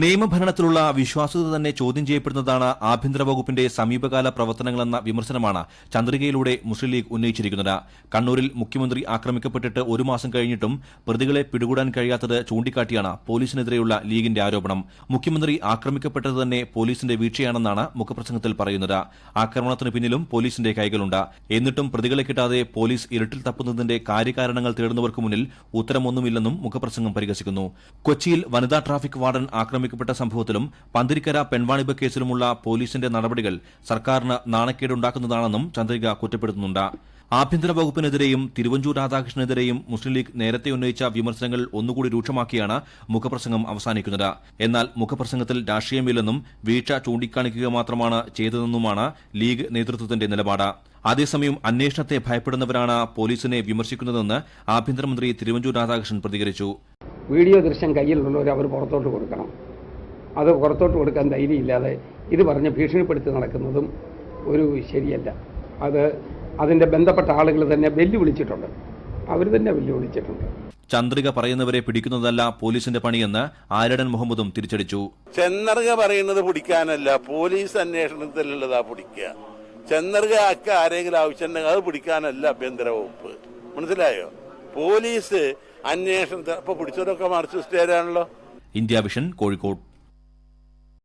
നിയമഭരണത്തിലുള്ള വിശ്വാസ്യത തന്നെ ചോദ്യം ചെയ്യപ്പെടുന്നതാണ് ആഭ്യന്തര വകുപ്പിന്റെ സമീപകാല പ്രവർത്തനങ്ങളെന്ന വിമർശനമാണ് ചന്ദ്രികയിലൂടെ മുസ്ലിം ലീഗ് ഉന്നയിച്ചിരിക്കുന്നത്. കണ്ണൂരിൽ മുഖ്യമന്ത്രി ആക്രമിക്കപ്പെട്ടിട്ട് ഒരു മാസം കഴിഞ്ഞിട്ടും പ്രതികളെ പിടികൂടാൻ കഴിയാത്തത് ചൂണ്ടിക്കാട്ടിയാണ് പോലീസിനെതിരെയുള്ള ലീഗിന്റെ ആരോപണം. മുഖ്യമന്ത്രി ആക്രമിക്കപ്പെട്ടത് തന്നെ പോലീസിന്റെ വീഴ്ചയാണെന്നാണ് മുഖപ്രസംഗത്തിൽ പറയുന്നത്. ആക്രമണത്തിന് പിന്നിലും പോലീസിന്റെ കൈകളുണ്ട്. എന്നിട്ടും പ്രതികളെ കിട്ടാതെ പോലീസ് ഇരുട്ടിൽ തപ്പുന്നതിന്റെ കാര്യകാരണങ്ങൾ തേടുന്നവർക്ക് മുന്നിൽ ഉത്തരമൊന്നുമില്ലെന്നും മുഖപ്രസംഗം പരിഹസിക്കുന്നു. കൊച്ചിയിൽ വനിതാ ട്രാഫിക് വാർഡൻ ആക്രമിക്കപ്പെട്ട സംഭവത്തിലും പന്തിരിക്കര പെൺവാണിബ കേസിലുമുള്ള പോലീസിന്റെ നടപടികൾ സർക്കാരിന് നാണക്കേടുണ്ടാക്കുന്നതാണെന്നും ചന്ദ്രിക കുറ്റപ്പെടുത്തുന്നുണ്ട്. ആഭ്യന്തര വകുപ്പിനെതിരെയും തിരുവഞ്ചൂർ രാധാകൃഷ്ണനെതിരെയും മുസ്ലിം ലീഗ് നേരത്തെ ഉന്നയിച്ച വിമർശനങ്ങൾ ഒന്നുകൂടി രൂക്ഷമാക്കിയാണ് മുഖപ്രസംഗം അവസാനിക്കുന്നത്. എന്നാൽ മുഖപ്രസംഗത്തിൽ രാഷ്ട്രീയമില്ലെന്നും വീഴ്ച ചൂണ്ടിക്കാണിക്കുക മാത്രമാണ് ചെയ്തതെന്നുമാണ് ലീഗ് നേതൃത്വത്തിന്റെ നിലപാട്. അതേസമയം അന്വേഷണത്തെ ഭയപ്പെടുന്നവരാണ് പോലീസിനെ വിമർശിക്കുന്നതെന്ന് ആഭ്യന്തരമന്ത്രി തിരുവഞ്ചൂർ രാധാകൃഷ്ണൻ പ്രതികരിച്ചു. വീഡിയോ ദൃശ്യം കയ്യിലുള്ളവർ അവർ പുറത്തോട്ട് കൊടുക്കണം. അത് പുറത്തോട്ട് കൊടുക്കാൻ ധൈര്യമില്ലാതെ ഇത് പറഞ്ഞ് ഭീഷണിപ്പെടുത്തി നടക്കുന്നതും ഒരു ശരിയല്ല. അത് അതിന്റെ ബന്ധപ്പെട്ട ആളുകൾ തന്നെ വെല്ലുവിളിച്ചിട്ടുണ്ട്. അവർ തന്നെ വെല്ലുവിളിച്ചിട്ടുണ്ട്. ചന്ദ്രിക പറയുന്നവരെ പിടിക്കുന്നതല്ല പോലീസിന്റെ പണിയെന്ന് ആരടൻ മുഹമ്മദും തിരിച്ചടിച്ചു. ചെന്നർഗ പറയുന്നത് പിടിക്കാനല്ല പോലീസ് അന്വേഷണത്തിലുള്ളതാ പിടിക്കുക. ചെന്നർഗ അക്ക ആരെങ്കിലും ആവശ്യമുണ്ടെങ്കിൽ അത് പിടിക്കാനല്ല ആഭ്യന്തര വകുപ്പ്. മനസ്സിലായോ? പോലീസ് അന്വേഷണത്തിൽ അപ്പൊ പിടിച്ചവരൊക്കെ മാർക്സിസ്റ്റുകാരാണല്ലോ ഇന്ത്യ വിഷൻ കോഴിക്കോട്.